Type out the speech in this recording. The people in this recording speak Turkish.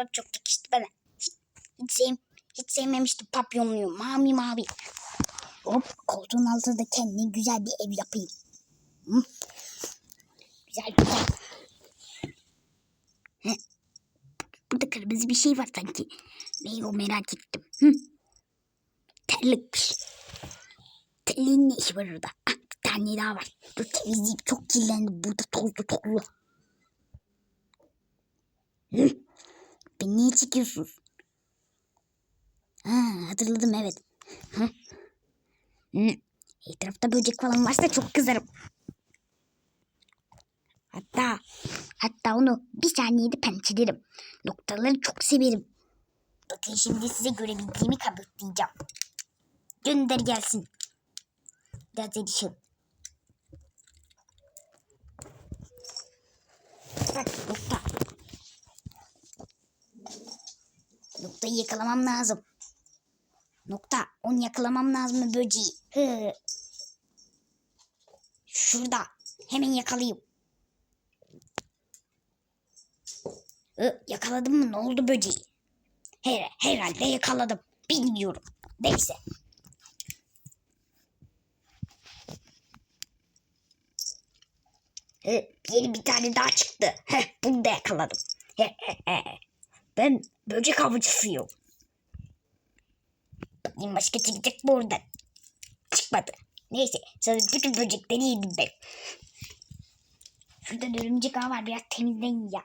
bak çok yakıştı bana. Hiç, hiç, sev, hiç sevmemiştim papyonluyu. Mavi mavi. Hop koltuğun altında kendine güzel bir ev yapayım. Hı? Güzel güzel. Heh. Burada kırmızı bir şey var sanki. Ne o merak ettim. Hı? Terlikmiş. Terliğin ne işi var orada? Ah, bir tane daha var. Dur temizleyeyim. Çok kirlendi. Burada tozlu tozlu. Hı? Beni niye çekiyorsunuz? Ha, hatırladım evet. Hı? Hı. Etrafta böcek falan varsa çok kızarım. Hatta hatta onu bir saniyede pençelerim. Noktaları çok severim. Bakın şimdi size görebildiğimi kanıtlayacağım. Gönder gelsin. Biraz erişim. Bak nokta. Noktayı yakalamam lazım. Nokta. Onu yakalamam lazım böceği. Hı. Şurada. Hemen yakalayayım. Hı, yakaladım mı? Ne oldu böceği? Her, herhalde yakaladım. Bilmiyorum. Neyse. Hı, yeni bir tane daha çıktı. Heh, bunu da yakaladım. Ben böcek avcısıyım. Bakayım başka çıkacak mı oradan? Çıkmadı. Neyse sonra bütün böcekleri yedim ben. Şurada da örümcek ağı var biraz temizleyin ya.